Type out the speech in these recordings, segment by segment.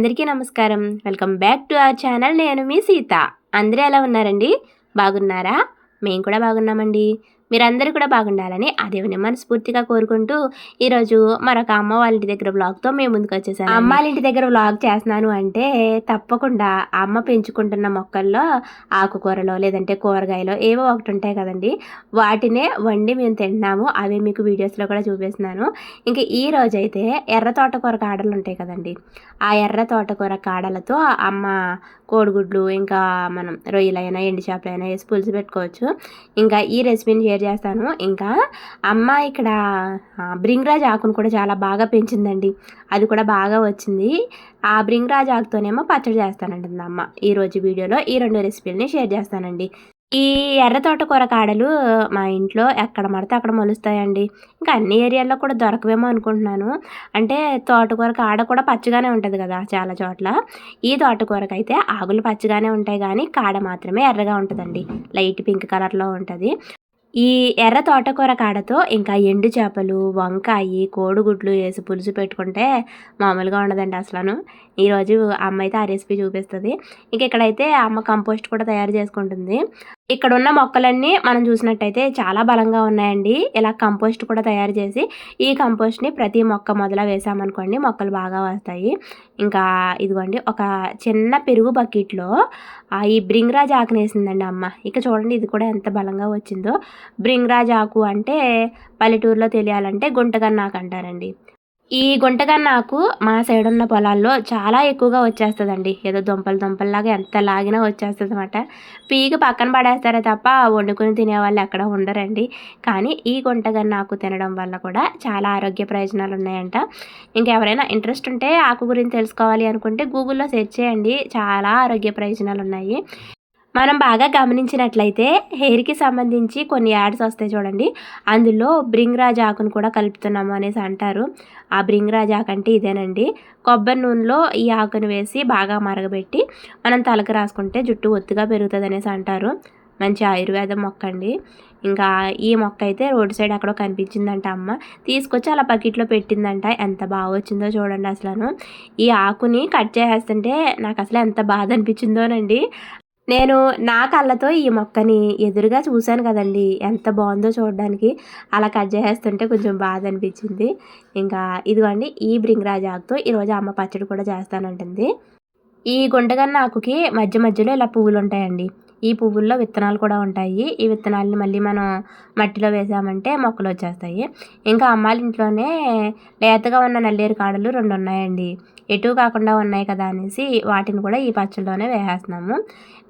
అందరికీ నమస్కారం. Welcome back to our channel. నేను మీ సీత. అందరూ ఎలా ఉన్నారండి? బాగున్నారా? మేము కూడా బాగున్నామండి. మీరందరూ కూడా బాగుండాలని ఆ దేవుని మనస్ఫూర్తిగా కోరుకుంటూ ఈరోజు మరొక అమ్మ వాళ్ళ ఇంటి దగ్గర వ్లాగ్తో మేము ముందుకు వచ్చేసాను అమ్మ వాళ్ళ ఇంటి దగ్గర వ్లాగ్ చేస్తున్నాను అంటే తప్పకుండా అమ్మ పెంచుకుంటున్న మొక్కల్లో ఆకుకూరలో లేదంటే కూరగాయలో ఏవో ఒకటి ఉంటాయి కదండి. వాటినే వండి మేము తింటున్నాము. అవి మీకు వీడియోస్లో కూడా చూపిస్తున్నాను. ఇంకా ఈ రోజైతే ఎర్ర తోటకూర కాడలు ఉంటాయి కదండి. ఆ ఎర్ర తోటకూర కాడలతో అమ్మ కోడిగుడ్లు ఇంకా మనం రొయ్యలైనా ఎండు చేపలైనా వేసి పులుసు పెట్టుకోవచ్చు. ఇంకా ఈ రెసిపీని షేర్ చేస్తాను. ఇంకా అమ్మ ఇక్కడ బ్రింగ్రాజ్ ఆకును కూడా చాలా బాగా పెంచిందండి. అది కూడా బాగా వచ్చింది. ఆ బ్రింగ్రాజ్ ఆకుతోనేమో పచ్చడి చేస్తానంటుంది అమ్మ. ఈరోజు వీడియోలో ఈ రెండు రెసిపీలని షేర్ చేస్తానండి. ఈ ఎర్ర తోటకూర కాడలు మా ఇంట్లో ఎక్కడ పడితే అక్కడ మొలుస్తాయండి. ఇంకా అన్ని ఏరియాల్లో కూడా దొరకవేమో అనుకుంటున్నాను. అంటే తోటకూర కాడ కూడా పచ్చగానే ఉంటుంది కదా చాలా చోట్ల. ఈ తోటకూరకైతే అయితే ఆకులు పచ్చగానే ఉంటాయి కానీ కాడ మాత్రమే ఎర్రగా ఉంటుందండి. లైట్ పింక్ కలర్లో ఉంటుంది. ఈ ఎర్ర తోటకూర కాడతో ఇంకా ఎండు చేపలు వంకాయ కోడిగుడ్లు వేసి పులుసు పెట్టుకుంటే మామూలుగా ఉండదండి అసలు ఈరోజు అమ్మ అయితే ఆ రెసిపీ చూపిస్తుంది. ఇంక ఇక్కడైతే అమ్మ కంపోస్ట్ కూడా తయారు చేసుకుంటుంది. ఇక్కడ ఉన్న మొక్కలన్నీ మనం చూసినట్టయితే చాలా బలంగా ఉన్నాయండి. ఇలా కంపోస్ట్ కూడా తయారు చేసి ఈ కంపోస్ట్ని ప్రతి మొక్క మొదల వేసామనుకోండి మొక్కలు బాగా వస్తాయి. ఇంకా ఇదిగోండి ఒక చిన్న పెరుగు బకెట్లో ఈ బ్రింగ్రాజ్ ఆకుని వేసిందండి అమ్మ. ఇక చూడండి ఇది కూడా ఎంత బలంగా వచ్చిందో. బ్రింగ్రాజ్ ఆకు అంటే పల్లెటూరులో తెలియాలంటే గుంటగన్నాకు అంటారండి. ఈ గుంటగన్నాకు మా సైడ్ ఉన్న పొలాల్లో చాలా ఎక్కువగా వచ్చేస్తుందండి. ఏదో దుంపలు దొంపల్లాగా ఎంత లాగినా వచ్చేస్తుంది అనమాట పీకి పక్కన పడేస్తారే తప్ప వండుకొని తినేవాళ్ళు ఎక్కడ ఉండరండి. కానీ ఈ గుంటగన్నాకు తినడం వల్ల కూడా చాలా ఆరోగ్య ప్రయోజనాలు ఉన్నాయంట. ఇంకెవరైనా ఇంట్రెస్ట్ ఉంటే ఆకు గురించి తెలుసుకోవాలి అనుకుంటే గూగుల్లో సెర్చ్ చేయండి. చాలా ఆరోగ్య ప్రయోజనాలు ఉన్నాయి. మనం బాగా గమనించినట్లయితే హెయిర్కి సంబంధించి కొన్ని యాడ్స్ వస్తాయి చూడండి. అందులో బ్రింగ్రాజ్ ఆకును కూడా కలుపుతున్నాము అనేసి అంటారు. ఆ బ్రింగ్రాజ్ ఆకు అంటే ఇదేనండి. కొబ్బరి నూనెలో ఈ ఆకును వేసి బాగా మరగబెట్టి మనం తలకు రాసుకుంటే జుట్టు ఒత్తుగా పెరుగుతుంది అనేసి అంటారు. మంచి ఆయుర్వేదం మొక్క అండి. ఇంకా ఈ మొక్క అయితే రోడ్ సైడ్ అక్కడ కనిపించిందంట అమ్మ. తీసుకొచ్చి అలా బకెట్లో పెట్టిందంట. ఎంత బాగా వచ్చిందో చూడండి అసలు ఈ ఆకుని కట్ చేసేస్తుంటే నాకు అసలు ఎంత బాధ అనిపించిందోనండి. నేను నా కళ్ళతో ఈ మొక్కని ఎదురుగా చూశాను కదండి. ఎంత బాగుందో చూడడానికి. అలా కట్ చేసేస్తుంటే కొంచెం బాధ అనిపించింది ఇంకా ఇదిగోండి ఈ బ్రింగ్రాజ్ ఆకుతో ఈరోజు అమ్మ పచ్చడి కూడా చేస్తానంటుంది. ఈ గుంటగన్న ఆకుకి మధ్య మధ్యలో ఇలా పువ్వులు ఉంటాయండి ఈ పువ్వుల్లో విత్తనాలు కూడా ఉంటాయి. ఈ విత్తనాలని మళ్ళీ మనం మట్టిలో వేసామంటే మొక్కలు వచ్చేస్తాయి. ఇంకా అమ్మాలింట్లోనే ఇంట్లోనే లేతగా ఉన్న నల్లేరు కాడలు రెండు ఉన్నాయండి. ఎటు కాకుండా ఉన్నాయి కదా అనేసి వాటిని కూడా ఈ పచ్చడిలోనే వేసేస్తున్నాము.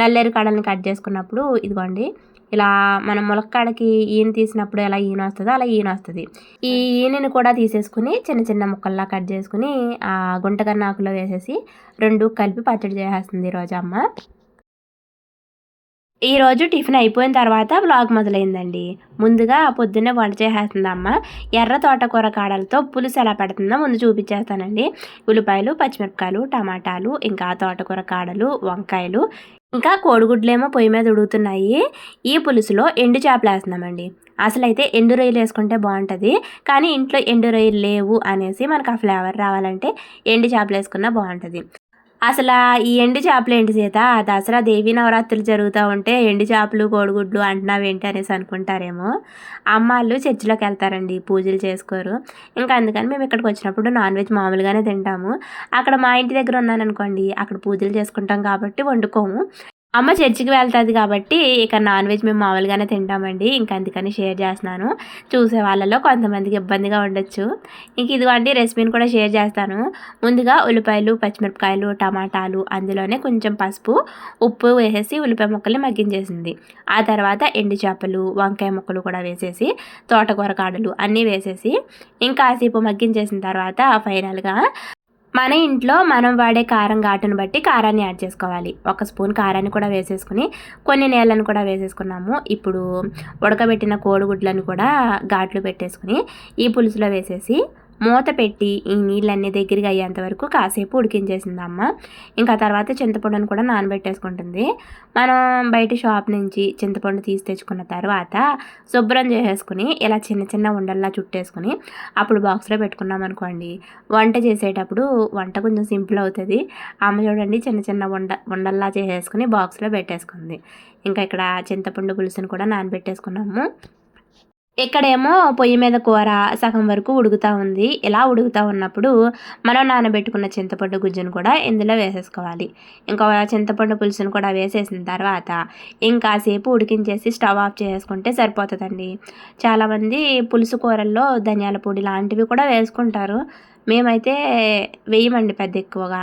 నల్లేరు కాడల్ని కట్ చేసుకున్నప్పుడు ఇదిగోండి ఇలా మనం ములక్కాడకి ఈయన తీసినప్పుడు ఎలా ఈయన వస్తుందో అలా ఈయన వస్తుంది. ఈ ఈయనని కూడా తీసేసుకుని చిన్న చిన్న ముక్కల్లా కట్ చేసుకుని ఆ గుంటగన్నాకులో వేసేసి రెండు కలిపి పచ్చడి చేసేస్తుంది ఈరోజు అమ్మ. ఈరోజు టిఫిన్ అయిపోయిన తర్వాత బ్లాగ్ మొదలైందండి. ముందుగా పొద్దున్నే వంట చేసేస్తుందమ్మ. ఎర్ర తోటకూర కాడలతో పులుసు ఎలా పెడుతుందో ముందు చూపించేస్తానండి. ఉల్లిపాయలు పచ్చిమిరపకాయలు టమాటాలు ఇంకా తోటకూర కాడలు వంకాయలు ఇంకా కోడిగుడ్లేమో పొయ్యి మీద ఉడుగుతున్నాయి ఈ పులుసులో ఎండు చేపలు వేస్తున్నామండి. అసలు అయితే ఎండు రొయ్యలు వేసుకుంటే బాగుంటుంది కానీ ఇంట్లో ఎండు రొయ్యలు లేవు అనేసి మనకు ఆ ఫ్లేవర్ రావాలంటే ఎండు చేపలు వేసుకున్నా బాగుంటుంది. అసలు ఈ ఎండు చేపలు ఏంటి సీత? దసరా దేవీ నవరాత్రులు జరుగుతూ ఉంటే ఎండు చేపలు కోడిగుడ్లు అంటున్నావేంటి అనేసి అనుకుంటారేమో. అమ్మాళ్ళు చర్చిలోకి వెళ్తారండి పూజలు చేసుకోరు. ఇంకా అందుకని మేము ఇక్కడికి వచ్చినప్పుడు నాన్ వెజ్ మామూలుగానే తింటాము. అక్కడ మా ఇంటి దగ్గర ఉన్నాను అనుకోండి అక్కడ పూజలు చేసుకుంటాం కాబట్టి వండుకోము. అమ్మ చర్చికి వెళ్తుంది కాబట్టి ఇక నాన్ వెజ్ మేము మామూలుగానే తింటామండి. ఇంక అందుకని షేర్ చేస్తున్నాను. చూసే వాళ్ళలో కొంతమందికి ఇబ్బందిగా ఉండొచ్చు. ఇంక ఇదిగోండి రెసిపీని కూడా షేర్ చేస్తాను. ముందుగా ఉల్లిపాయలు పచ్చిమిరపకాయలు టమాటాలు అందులోనే కొంచెం పసుపు ఉప్పు వేసేసి ఉల్లిపాయ ముక్కల్ని మగ్గించేసింది. ఆ తర్వాత ఎండు చేపలు వంకాయ ముక్కలు కూడా వేసేసి తోటకూర కాడలు అన్నీ వేసేసి ఇంకా కాసేపు మగ్గించేసిన తర్వాత ఫైనల్గా మన ఇంట్లో మనం వాడే కారం ఘాటును బట్టి కారాన్ని యాడ్ చేసుకోవాలి. ఒక స్పూన్ కారాన్ని కూడా వేసేసుకుని కొన్ని నీళ్ళను కూడా వేసేసుకున్నాము. ఇప్పుడు ఉడకబెట్టిన కోడిగుడ్లను కూడా ఘాట్లు పెట్టేసుకుని ఈ పులుసులో వేసేసి మూత పెట్టి ఈ నీళ్ళన్నీ దగ్గరికి అయ్యేంత వరకు కాసేపు ఉడికించేసింది అమ్మ ఇంకా తర్వాత చింతపండును కూడా నానబెట్టేసుకుంటుంది. మనం బయట షాప్ నుంచి చింతపండు తీసి తెచ్చుకున్న తర్వాత శుభ్రం చేసేసుకుని ఇలా చిన్న చిన్న ఉండల్లా చుట్టేసుకుని అప్పుడు బాక్స్లో పెట్టుకున్నాం అనుకోండి. వంట చేసేటప్పుడు వంట కొంచెం సింపుల్ అవుతుంది. అమ్మ చూడండి చిన్న చిన్న ఉండ ఉండల్లా చేసేసుకుని బాక్స్లో పెట్టేసుకుంది. ఇంకా ఇక్కడ చింతపండు పులుసును కూడా నానబెట్టేసుకున్నాము. ఇక్కడేమో పొయ్యి మీద కూర సగం వరకు ఉడుకుతూ ఉంది. ఇలా ఉడుకుతూ ఉన్నప్పుడు మనం నానబెట్టుకున్న చింతపండు గుజ్జును కూడా ఇందులో వేసేసుకోవాలి. ఇంకా చింతపండు పులుసును కూడా వేసేసిన తర్వాత ఇంకాసేపు ఉడికించేసి స్టవ్ ఆఫ్ చేసుకుంటే సరిపోతుందండి. చాలామంది పులుసు కూరల్లో ధనియాల పొడి లాంటివి కూడా వేసుకుంటారు. మేమైతే వేయమండి పెద్ద ఎక్కువగా.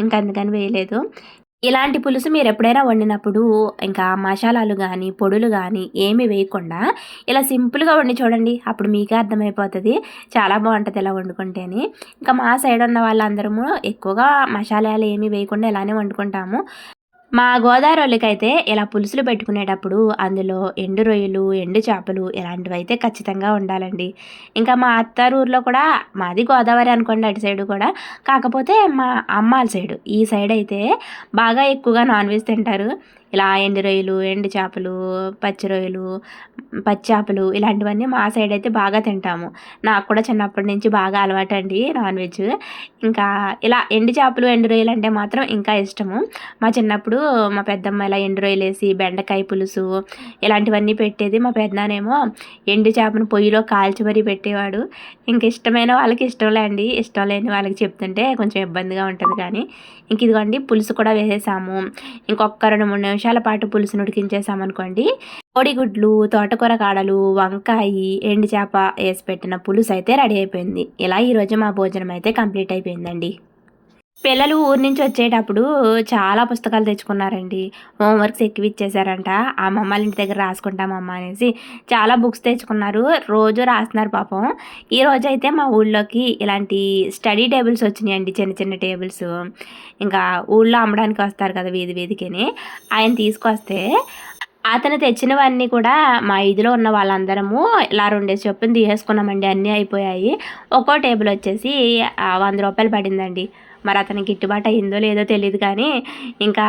ఇంకా అందుకని వేయలేదు. ఇలాంటి పులుసు మీరు ఎప్పుడైనా వండినప్పుడు ఇంకా మసాలాలు కానీ పొడులు కానీ ఏమి వేయకుండా ఇలా సింపుల్గా వండి చూడండి. అప్పుడు మీకే అర్థమైపోతుంది. చాలా బాగుంటుంది ఇలా వండుకుంటేనే. ఇంకా మా సైడ్ ఉన్న వాళ్ళందరము ఎక్కువగా మసాలాలు ఏమి వేయకుండా ఇలానే వండుకుంటాము. మా గోదావరికైతే ఇలా పులుసులు పెట్టుకునేటప్పుడు అందులో ఎండు రొయ్యలు ఎండు చేపలు ఇలాంటివి అయితే ఖచ్చితంగా ఉండాలండి. ఇంకా మా అత్తారు ఊర్లో కూడా మాది గోదావరి అనుకోండి అటు సైడు కూడా. కాకపోతే మా అమ్మాల సైడు. ఈ సైడ్ అయితే బాగా ఎక్కువగా నాన్ వెజ్ తింటారు. ఇలా ఎండు రొయ్యలు ఎండు చేపలు పచ్చి రొయ్యలు పచ్చి చేపలు ఇలాంటివన్నీ మా సైడ్ అయితే బాగా తింటాము. నాకు కూడా చిన్నప్పటి నుంచి బాగా అలవాటు అండి నాన్ వెజ్ ఇంకా ఇలా ఎండు చేపలు ఎండు రొయ్యలు అంటే మాత్రం ఇంకా ఇష్టము. మా చిన్నప్పుడు మా పెద్దమ్మ ఇలా ఎండు రొయ్యలు వేసి బెండకాయ పులుసు ఇలాంటివన్నీ పెట్టేది. మా పెద్దనేమో ఎండు చేపను పొయ్యిలో కాల్చి మరీ పెట్టేవాడు. ఇంక ఇష్టమైన వాళ్ళకి ఇష్టంలే అండి ఇష్టం లేని వాళ్ళకి చెప్తుంటే కొంచెం ఇబ్బందిగా ఉంటుంది కానీ ఇంక ఇదిగోండి పులుసు కూడా వేసేసాము. ఇంకొక రెండు మూడు నిమిషాల పాటు పులుసును ఉడికించేసామనుకోండి కోడిగుడ్లు తోటకూర కాడలు వంకాయి ఎండు చేప వేసి పెట్టిన పులుసు అయితే రెడీ అయిపోయింది. ఇలా ఈరోజు మా భోజనం అయితే కంప్లీట్ అయిపోయిందండి. పిల్లలు ఊరి నుంచి వచ్చేటప్పుడు చాలా పుస్తకాలు తెచ్చుకున్నారండి. హోంవర్క్స్ ఎక్కువ ఇచ్చేసారంట ఆ మమ్మల్ని ఇంటి దగ్గర రాసుకుంటామమ్మ అనేసి చాలా బుక్స్ తెచ్చుకున్నారు. రోజు రాస్తున్నారు పాపం. ఈ రోజు అయితే మా ఊళ్ళోకి ఇలాంటి స్టడీ టేబుల్స్ వచ్చినాయండి. చిన్న చిన్న టేబుల్స్. ఇంకా ఊళ్ళో అమ్మడానికి వస్తారు కదా వీధి వీధికిని. ఆయన తీసుకొస్తే అతను తెచ్చినవన్నీ కూడా మా ఇదిలో ఉన్న వాళ్ళందరము ఇలా రెండేసి చొప్పున తీసేసుకున్నామండి. అన్నీ అయిపోయాయి. ఒక్కో టేబుల్ వచ్చేసి వంద రూపాయలు పడిందండి. మరి అతనికి గిట్టుబాటు అయిందో లేదో తెలియదు కానీ ఇంకా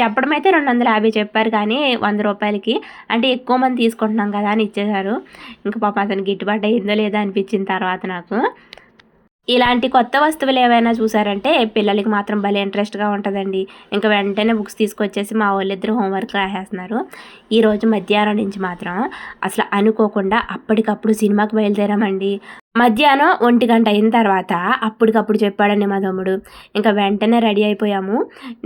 చెప్పడం అయితే రెండు వందల యాభై చెప్పారు కానీ వంద రూపాయలకి. అంటే ఎక్కువ మంది తీసుకుంటున్నాం కదా అని ఇచ్చేశారు. ఇంకా పాప అతనికి గిట్టుబాటు అయిందో లేదో అనిపించిన తర్వాత నాకు. ఇలాంటి కొత్త వస్తువులు ఏవైనా చూసారంటే పిల్లలకి మాత్రం భలే ఇంట్రెస్ట్గా ఉంటుందండి. ఇంకా వెంటనే బుక్స్ తీసుకొచ్చేసి మా వాళ్ళిద్దరు హోంవర్క్ రాసేస్తున్నారు. ఈరోజు మధ్యాహ్నం నుంచి మాత్రం అసలు అనుకోకుండా అప్పటికప్పుడు సినిమాకి బయలుదేరామండి. మధ్యాహ్నం ఒంటి గంట అయిన తర్వాత అప్పటికప్పుడు చెప్పాడండి మా తమ్ముడు. ఇంకా వెంటనే రెడీ అయిపోయాము.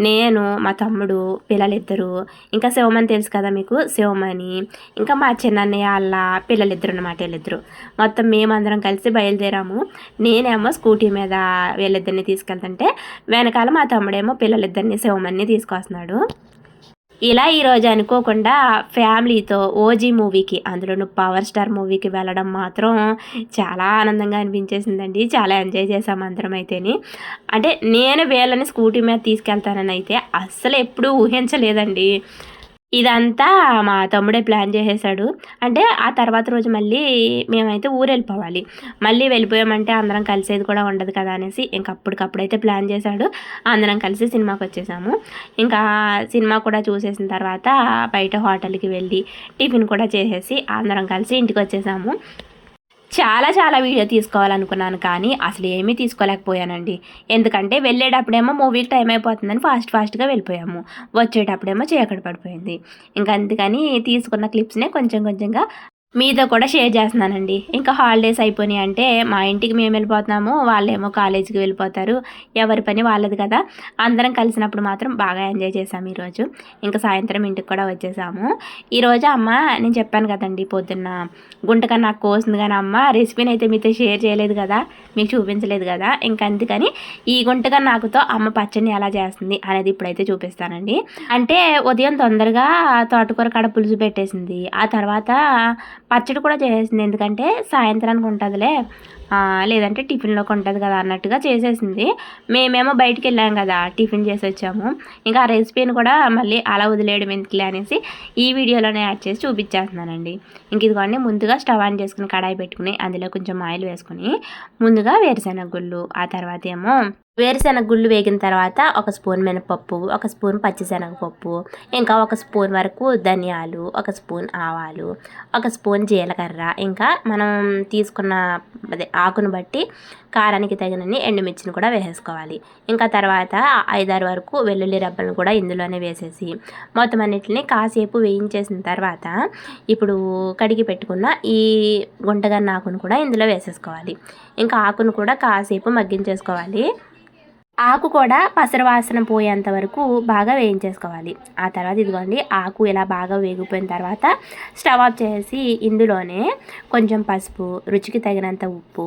నేను మా తమ్ముడు పిల్లలిద్దరు ఇంకా శివమని తెలుసు కదా మీకు శివమని ఇంకా మా చిన్నన్నయ్య వాళ్ళ పిల్లలిద్దరు అనమాట వీళ్ళిద్దరు. మొత్తం మేమందరం కలిసి బయలుదేరాము. నేనేమో స్కూటీ మీద వీళ్ళిద్దరిని తీసుకెళ్తుంటే వెనకాల మా తమ్ముడేమో పిల్లలిద్దరిని శివమని తీసుకొస్తున్నాడు. ఇలా ఈరోజు అనుకోకుండా ఫ్యామిలీతో ఓజీ మూవీకి అందులోనూ పవర్ స్టార్ మూవీకి వెళ్ళడం మాత్రం చాలా ఆనందంగా అనిపించేసిందండి. చాలా ఎంజాయ్ చేసాం అందరం అయితేని. అంటే నేను వీళ్ళని స్కూటీ మీద తీసుకెళ్తానని అయితే అస్సలు ఎప్పుడూ ఊహించలేదండి. ఇదంతా మా తమ్ముడే ప్లాన్ చేసేసాడు. అంటే ఆ తర్వాత రోజు మళ్ళీ మేమైతే ఊరు వెళ్ళిపోవాలి మళ్ళీ వెళ్ళిపోయామంటే అందరం కలిసేది కూడా ఉండదు కదా అనేసి ఇంక అప్పటికప్పుడైతే ప్లాన్ చేశాడు. అందరం కలిసి సినిమాకి వచ్చేసాము. ఇంకా సినిమా కూడా చూసేసిన తర్వాత బయట హోటల్కి వెళ్ళి టిఫిన్ కూడా చేసేసి అందరం కలిసి ఇంటికి వచ్చేసాము. చాలా చాలా వీడియో తీసుకోవాలనుకున్నాను కానీ అసలు ఏమీ తీసుకోలేకపోయానండి. ఎందుకంటే వెళ్ళేటప్పుడేమో మూవీకి టైం అయిపోతుందని ఫాస్ట్ ఫాస్ట్గా వెళ్ళిపోయాము. వచ్చేటప్పుడేమో చీకటి పడిపోయింది. ఇంకా అందుకని తీసుకున్న క్లిప్స్నే కొంచెం కొంచెంగా మీతో కూడా షేర్ చేస్తున్నానండి. ఇంకా హాలిడేస్ అయిపోయినాయి అంటే మా ఇంటికి మేము వెళ్ళిపోతున్నాము వాళ్ళేమో కాలేజీకి వెళ్ళిపోతారు. ఎవరి పని వాళ్ళది కదా. అందరం కలిసినప్పుడు మాత్రం బాగా ఎంజాయ్ చేసాము ఈరోజు. ఇంకా సాయంత్రం ఇంటికి కూడా వచ్చేసాము. ఈరోజు అమ్మ నేను చెప్పాను కదండి పొద్దున్న గుంటక నాకు కోసింది కానీ అమ్మ రెసిపీని అయితే మీతో షేర్ చేయలేదు కదా మీకు చూపించలేదు కదా. ఇంకా అందుకని ఈ గుంటక నాకుతో అమ్మ పచ్చడిని ఎలా చేస్తుంది అనేది ఇప్పుడైతే చూపిస్తానండి. అంటే ఉదయం తొందరగా తోటకూర కడ పులుసు పెట్టేసింది. ఆ తర్వాత పచ్చడి కూడా చేసేసింది. ఎందుకంటే సాయంత్రానికి ఉంటుందిలే. లేదంటే టిఫిన్లోకి ఉంటుంది కదా అన్నట్టుగా చేసేసింది. మేమేమో బయటికి వెళ్ళాం కదా టిఫిన్ చేసి వచ్చాము. ఇంకా ఆ రెసిపీని కూడా మళ్ళీ అలా వదిలేయడం ఎందుకులే అనేసి ఈ వీడియోలోనే యాడ్ చేసి చూపించేస్తున్నానండి. ఇంక ఇదిగోండి ముందుగా స్టవ్ ఆన్ చేసుకుని కడాయి పెట్టుకుని అందులో కొంచెం ఆయిల్ వేసుకుని ముందుగా వేరుశెనగ గుళ్ళు ఆ తర్వాత ఏమో వేరుశెనగ గుళ్ళు వేగిన తర్వాత ఒక స్పూన్ మినపప్పు ఒక స్పూన్ పచ్చిశనగపప్పు ఇంకా ఒక స్పూన్ వరకు ధనియాలు ఒక స్పూన్ ఆవాలు ఒక స్పూన్ జీలకర్ర ఇంకా మనం తీసుకున్న అదే ఆకును బట్టి కారానికి తగినన్ని ఎండుమిర్చిని కూడా వేసేసుకోవాలి. ఇంకా తర్వాత ఐదారు వరకు వెల్లుల్లి రబ్బలను కూడా ఇందులోనే వేసేసి మొత్తం అన్నిటిని కాసేపు వేయించేసిన తర్వాత ఇప్పుడు కడిగి పెట్టుకున్న ఈ గుంటగన్న ఆకును కూడా ఇందులో వేసేసుకోవాలి. ఇంకా ఆకును కూడా కాసేపు మగ్గించేసుకోవాలి. ఆకు కూడా పసర వాసన పోయేంత వరకు బాగా వేయించేసుకోవాలి. ఆ తర్వాత ఇదిగోండి ఆకు ఇలా బాగా వేగిపోయిన తర్వాత స్టవ్ ఆఫ్ చేసి ఇందులోనే కొంచెం పసుపు రుచికి తగినంత ఉప్పు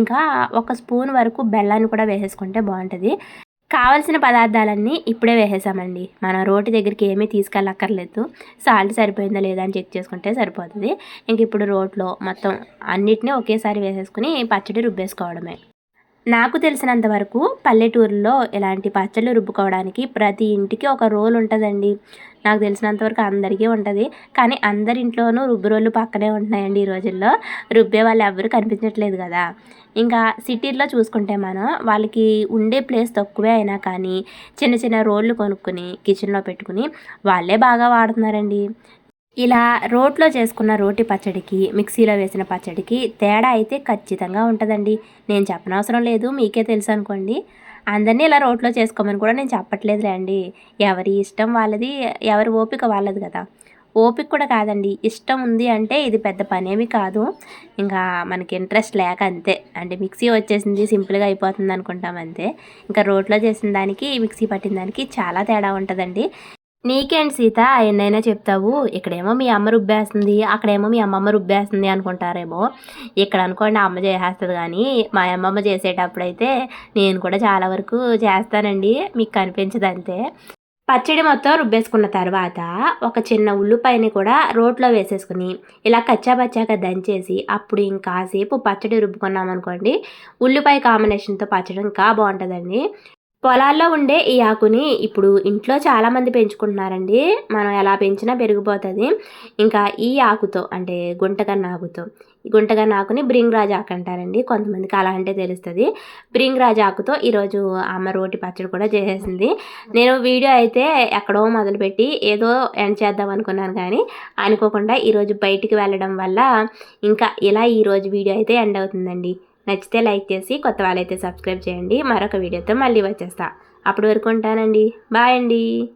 ఇంకా ఒక స్పూన్ వరకు బెల్లాన్ని కూడా వేసేసుకుంటే బాగుంటుంది. కావలసిన పదార్థాలన్నీ ఇప్పుడే వేసేసామండి. మనం రోటి దగ్గరికి ఏమీ తీసుకెళ్ళక్కర్లేదు. సాల్ట్ సరిపోయిందా లేదా అని చెక్ చేసుకుంటే సరిపోతుంది. ఇంక ఇప్పుడు రోట్లో మొత్తం అన్నిటినీ ఒకేసారి వేసేసుకుని పచ్చడి రుబ్బేసుకోవడమే. నాకు తెలిసినంత వరకు పల్లెటూరులో ఇలాంటి పచ్చళ్ళు రుబ్బుకోవడానికి ప్రతి ఇంటికి ఒక రోల్ ఉంటుందండి. నాకు తెలిసినంత వరకు అందరికీ ఉంటుంది. కానీ అందరి ఇంట్లోనూ రుబ్బు రోళ్ళు పక్కనే ఉంటున్నాయండి ఈ రోజుల్లో. రుబ్బే వాళ్ళు ఎవరు కనిపించట్లేదు కదా. ఇంకా సిటీల్లో చూసుకుంటే మనం వాళ్ళకి ఉండే ప్లేస్ తక్కువే అయినా కానీ చిన్న చిన్న రోళ్ళు కొనుక్కొని కిచెన్లో పెట్టుకుని వాళ్ళే బాగా వాడుతున్నారండి. ఇలా రోట్లో చేసుకున్న రోటి పచ్చడికి మిక్సీలో వేసిన పచ్చడికి తేడా అయితే ఖచ్చితంగా ఉంటుందండి. నేను చెప్పనవసరం లేదు మీకే తెలుసు అనుకోండి. అందరినీ ఇలా రోట్లో చేసుకోమని కూడా నేను చెప్పట్లేదులే అండి ఎవరి ఇష్టం వాళ్ళది ఎవరి ఓపిక వాళ్ళది కదా. ఓపిక కూడా కాదండి. ఇష్టం ఉంది అంటే ఇది పెద్ద పనేమి కాదు. ఇంకా మనకి ఇంట్రెస్ట్ లేక అంతే. అంటే మిక్సీ వచ్చేసింది సింపుల్గా అయిపోతుంది అనుకుంటాం అంతే. ఇంకా రోట్లో చేసిన దానికి మిక్సీ పట్టిన దానికి చాలా తేడా ఉంటుందండి. నీకేంటి సీత? ఎన్నైనా చెప్తావు? ఇక్కడేమో మీ అమ్మ రుబ్బేస్తుంది అక్కడేమో మీ అమ్మమ్మ రుబ్బేస్తుంది అనుకుంటారేమో. ఇక్కడ అనుకోండి అమ్మ చేసేస్తుంది కానీ మా అమ్మమ్మ చేసేటప్పుడైతే నేను కూడా చాలా వరకు చేస్తానండి మీకు కనిపించదు అంతే. పచ్చడి మొత్తం రుబ్బేసుకున్న తర్వాత ఒక చిన్న ఉల్లిపాయని కూడా రోట్లో వేసేసుకుని ఇలా కచ్చా పచ్చాక దంచేసి అప్పుడు ఇంకాసేపు పచ్చడి రుబ్బుకున్నాం అనుకోండి ఉల్లిపాయ కాంబినేషన్తో పచ్చడి ఇంకా బాగుంటుందండి. పొలాల్లో ఉండే ఈ ఆకుని ఇప్పుడు ఇంట్లో చాలామంది పెంచుకుంటున్నారండి. మనం ఎలా పెంచినా పెరిగిపోతుంది. ఇంకా ఈ ఆకుతో అంటే గుంటగన్న ఆకుతో. గుంటగన్న ఆకుని బ్రింగ్రాజ్ ఆకు అంటారండి. కొంతమందికి అలా అంటే తెలుస్తుంది. బ్రింగ్రాజ్ ఆకుతో ఈరోజు అమ్మ రోటి పచ్చడి కూడా చేసేసింది. నేను వీడియో అయితే ఎక్కడో మొదలుపెట్టి ఏదో ఎండ్ చేద్దాం అనుకున్నాను కానీ అనుకోకుండా ఈరోజు బయటికి వెళ్ళడం వల్ల ఇంకా ఇలా ఈరోజు వీడియో అయితే ఎండ్ అవుతుందండి. నచ్చితే లైక్ చేసి కొత్త వాళ్ళైతే సబ్స్క్రైబ్ చేయండి. మరొక వీడియోతో మళ్ళీ వచ్చేస్తా. అప్పటి వరకు ఉంటానండి. బాయ్ అండి.